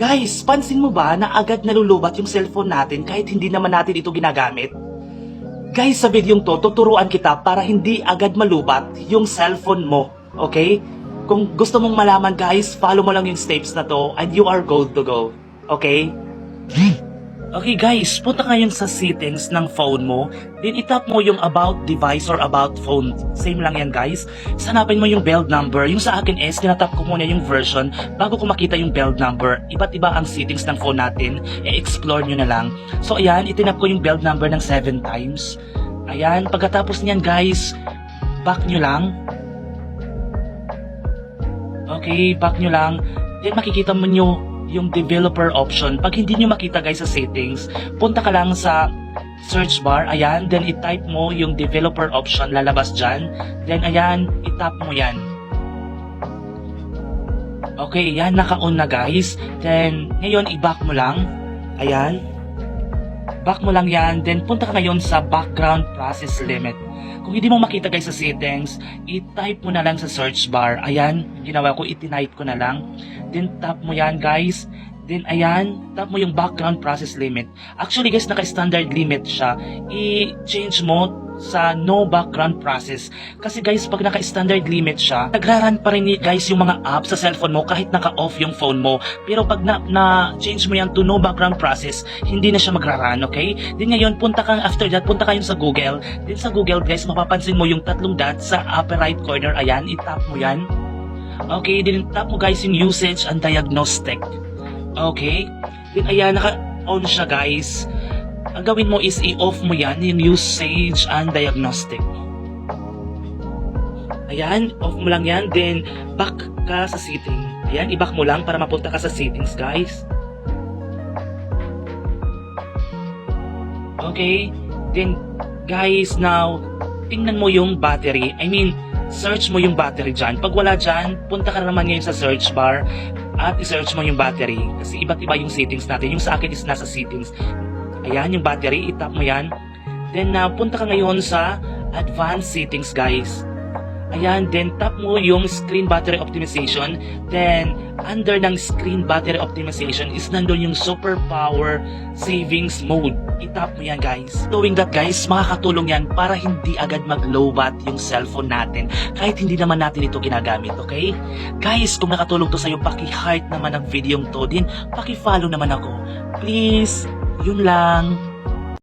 Guys, pansin mo ba na agad nalulubat yung cellphone natin kahit hindi naman natin ito ginagamit? Guys, sa videong to, tuturuan kita para hindi agad malubat yung cellphone mo. Okay? Kung gusto mong malaman guys, follow mo lang yung steps na to and you are good to go. Okay? Okay guys, punta ngayon sa settings ng phone mo. Then itap mo yung about device or about phone. Same lang yan guys. Sanapin mo yung build number. Yung sa akin is, tinatap ko muna yung version bago ko makita yung build number. Iba't iba ang settings ng phone natin. E-explore nyo na lang. So ayan, itinap ko yung build number ng 7 times. Ayan, pagkatapos niyan guys, back nyo lang. Okay, back nyo lang. Then makikita mo nyo yung developer option. Pag hindi nyo makita guys sa settings, punta ka lang sa search bar, ayan, then i-type mo yung developer option, lalabas dyan. Then ayan, i-tap mo yan. Okay, yan, naka-on na guys. Then, ngayon, i-back mo lang. Ayan. Back mo lang yan. Then, punta ka ngayon sa background process limit. Kung hindi mo makita guys sa settings, i-type mo na lang sa search bar. Ayan, ginawa ko, itinype ko na lang. Then, tap mo yan guys. Then, ayan, tap mo yung background process limit. Actually guys, naka-standard limit siya. I-change mo sa no background process. Kasi guys, pag naka-standard limit siya, nagraran pa rin ni- guys yung mga apps sa cellphone mo kahit naka-off yung phone mo. Pero pag na, na change mo yan to no background process, hindi na siya magraran, okay? Then ngayon, punta kang after that, punta kayo sa Google. Then sa Google guys, mapapansin mo yung tatlong dots sa upper right corner. Ayan, itap mo yan. Okay, then tap mo guys yung usage and diagnostic. Okay? Then ayan, naka-on siya guys. Ang gawin mo is i-off mo yan, yung usage and diagnostic. Ayan, off mo lang yan. Then, back ka sa setting. Ayan, i-back mo lang para mapunta ka sa settings, guys. Okay? Then, guys, now, tingnan mo yung battery. I mean, search mo yung battery dyan. Pag wala dyan, punta ka naman ngayon sa search bar at i-search mo yung battery. Kasi iba't iba yung settings natin. Yung sa akin is nasa settings. Ayan, yung battery, itap mo yan. Then, punta ka ngayon sa advanced settings, guys. Ayan, then tap mo yung screen battery optimization. Then, under ng screen battery optimization is nandun yung super power savings mode. Itap mo yan, guys. Doing that, guys, makakatulong yan para hindi agad mag-lowbat yung cellphone natin kahit hindi naman natin ito ginagamit, okay? Guys, kung nakatulong to sa'yo, paki-heart naman ang video to din. Paki-follow naman ako. Please, yun lang.